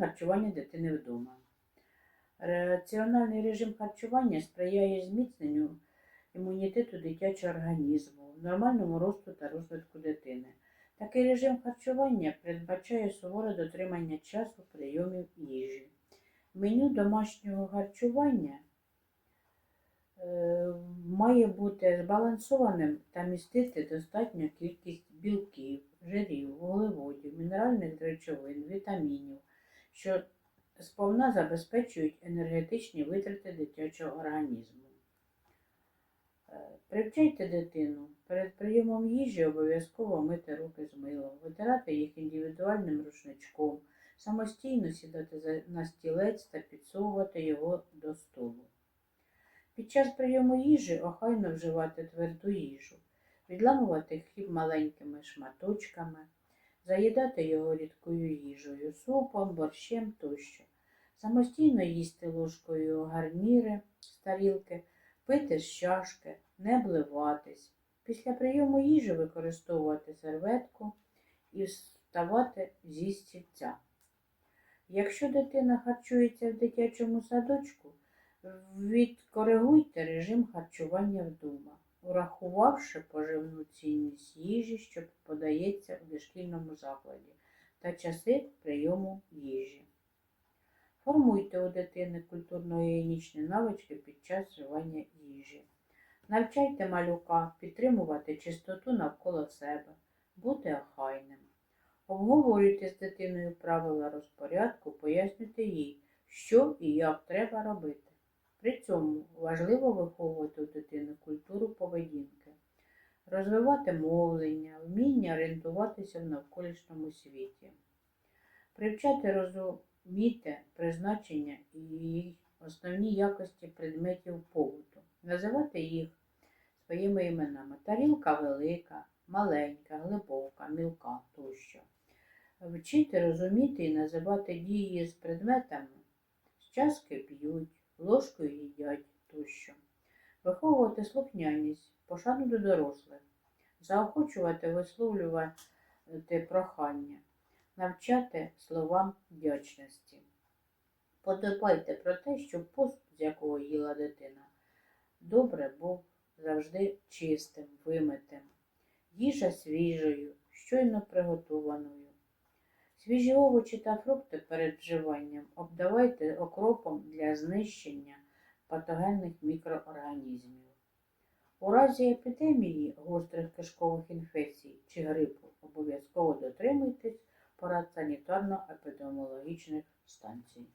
харчування дитини вдома. Раціональний режим харчування сприяє зміцненню імунітету дитячого організму, нормальному росту та розвитку дитини. Такий режим харчування передбачає суворе дотримання часу прийомів їжі. Меню домашнього харчування е, має бути збалансованим та містити достатню кількість білків, жирів, вуглеводів, мінеральних речовин, вітамінів, що сповна забезпечують енергетичні витрати дитячого організму. Е, Привчайте дитину перед прийомом їжі обов'язково мити руки з милом, витирати їх індивідуальним рушничком, самостійно сідати на стілець та підсовувати його до столу. Під час прийому їжі охайно вживати тверду їжу, відламувати хліб маленькими шматочками, заїдати його рідкою їжею, супом, борщем тощо. Самостійно їсти ложкою гарніри з тарілки, пити з чашки, не обливатись. Після прийому їжі використовувати серветку і вставати зі стільця. Якщо дитина харчується в дитячому садочку, відкоригуйте режим харчування вдома, урахувавши поживну цінність їжі, що подається в дошкільному закладі, та часи прийому їжі. Формуйте у дитини культурно-гігієнічні навички під час вживання їжі. Навчайте малюка підтримувати чистоту навколо себе, бути охайним. Обговорюйте з дитиною правила розпорядку, пояснюйте їй, що і як треба робити. При цьому важливо виховувати у дитини культуру поведінки, розвивати мовлення, вміння орієнтуватися в навколишньому світі, привчати розуміти призначення і основні якості предметів побуту, називати їх своїми іменами. Тарілка велика, маленька, глибока, мілка тощо. Вчити розуміти і називати дії з предметами, з часки п'ють, ложкою їдять тощо. Виховувати слухняність, пошану до дорослих, заохочувати висловлювати прохання, навчати словам вдячності. Подбайте про те, щоб посуд, з якого їла дитина, добре був завжди чистим, вимитим, їжа свіжою, щойно приготованою. Свіжі овочі та фрукти перед вживанням обдавайте окропом для знищення патогенних мікроорганізмів. У разі епідемії гострих кишкових інфекцій чи грипу обов'язково дотримуйтесь порад санітарно-епідеміологічних станцій.